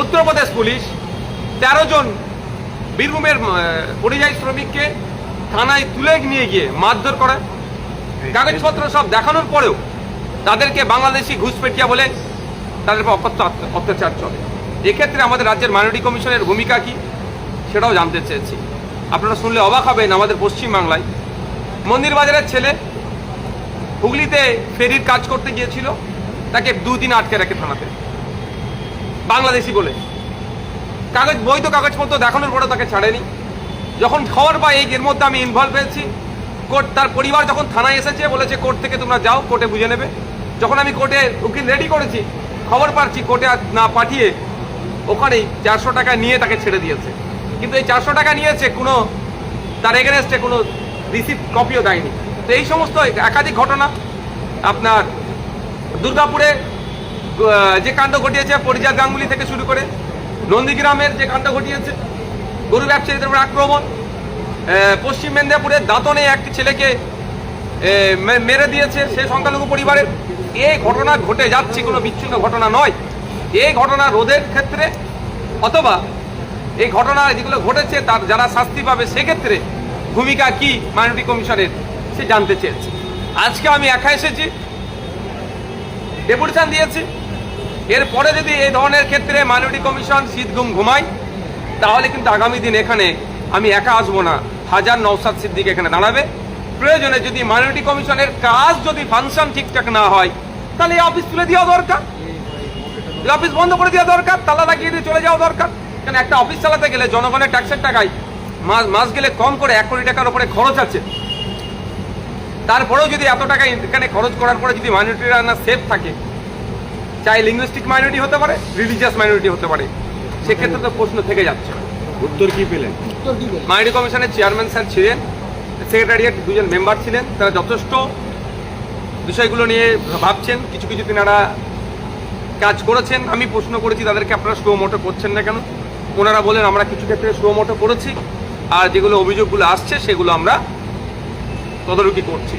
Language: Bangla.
উত্তরপ্রদেশ পুলিশ তেরো জন বীরভূমের পরিযায়ী শ্রমিককে থানায় তুলে নিয়ে গিয়ে মারধর করে। কাগজপত্র সব দেখানোর পরেও তাদেরকে বাংলাদেশি ঘুষপেটিয়া বলে তাদের অকথ্য অত্যাচার চলে। এক্ষেত্রে আমাদের রাজ্যের মাইনরিটি কমিশনের ভূমিকা কি সেটাও জানতে চেয়েছি। আপনারা শুনলে অবাক হবেন আমাদের পশ্চিমবাংলায়। মন্দির বাজারের ছেলে হুগলিতে ফেরির কাজ করতে গিয়েছিল তাকে দুদিন আটকে রাখে থানাতে। বাংলাদেশি বলে। কাগজ, বৈধ কাগজপত্র দেখানোর পরে তাকে ছাড়েনি। যখন খবর পাই এই এর মধ্যে আমি ইনভলভ হয়েছি কোর্ট তার পরিবার যখন থানায় এসেছে, বলেছে কোর্ট থেকে তোমরা যাও কোর্টে বুঝে নেবে। যখন আমি কোর্টে উকিল রেডি করেছি, খবর পাচ্ছি কোর্টে না পাঠিয়ে ওখানেই চারশো টাকা নিয়ে তাকে ছেড়ে দিয়েছে। কিন্তু এই চারশো টাকা নিয়েছে কোনো, তার এগেনস্টে কোনো রিসিপ্ট কপিও দেয়নি। তো এই সমস্ত একাধিক ঘটনা আপনার দুর্গাপুরে যে কাণ্ড ঘটিয়েছে পরিজাত গাঙ্গুলি থেকে শুরু করে নন্দীগ্রামের যে কাণ্ড ঘটিয়েছে, গরু ব্যবসায়ীদের উপর আক্রমণ পশ্চিম মেদিনীপুরের দাঁতনে এক ছেলেকে মেরে দিয়েছে সে সংখ্যালঘু পরিবারের। এই ঘটনা ঘটে যাচ্ছে, কোনো বিচ্ছিন্ন ঘটনা নয়। এই ঘটনা রোধের ক্ষেত্রে অথবা এই ঘটনা যেগুলো ঘটেছে, তার যারা শাস্তি পাবে, সেক্ষেত্রে ভূমিকা কি মাইনরিটি কমিশনের সে জানতে চেয়েছে। আজকে আমি একা এসেছি, ডেপুটেশন দিয়েছি এরপরে যদি এই ধরনের ক্ষেত্রে মাইনরিটি কমিশন শীত ঘুম ঘুমায়, তাহলে কিন্তু আগামী দিন এখানে আমি একা আসব না। হাজার নৌসাদ সিদ্দিক এখানে দাঁড়াবে। প্রয়োজনে যদি মাইনরিটি কমিশনের কাজ যদি ফাংশন ঠিকঠাক না হয়, তাহলে এই অফিস তুলে দেওয়া দরকার। এই অফিস বন্ধ করে দেওয়া দরকার, তালা লাগিয়ে দিয়ে চলে যাওয়া দরকার। কারণ একটা অফিস চালাতে গেলে জনগণের ট্যাক্সের টাকায় মাস মাস গেলে কম করে এক কোটি টাকার উপরে খরচ আছে। তারপরেও যদি এত টাকা এখানে খরচ করার পরে যদি মাইনরিটিরা না সেফ থাকে চাই লিঙ্গুইস্টিক মাইনরিটি হতে পারে রিলিজিয়াস মাইনরিটি হতে পারে। সেক্ষেত্রে তো প্রশ্ন থেকে যাচ্ছে। উত্তর কি পেলেন? মাইনরিটি কমিশনের চেয়ারম্যান স্যার ছিলেন সেক্রেটারিয়েট দুজন মেম্বার ছিলেন তারা যথেষ্ট বিষয়গুলো নিয়ে ভাবছেন কিছু কিছু তিনারা কাজ করেছেন। আমি প্রশ্ন করেছি তাদেরকে আপনারা স্লো মোটো করছেন না কেন? ওনারা বলেন আমরা কিছু ক্ষেত্রে স্লো মোটো করেছি আর যেগুলো অভিযোগগুলো আসছে সেগুলো আমরা তদারকি করছি।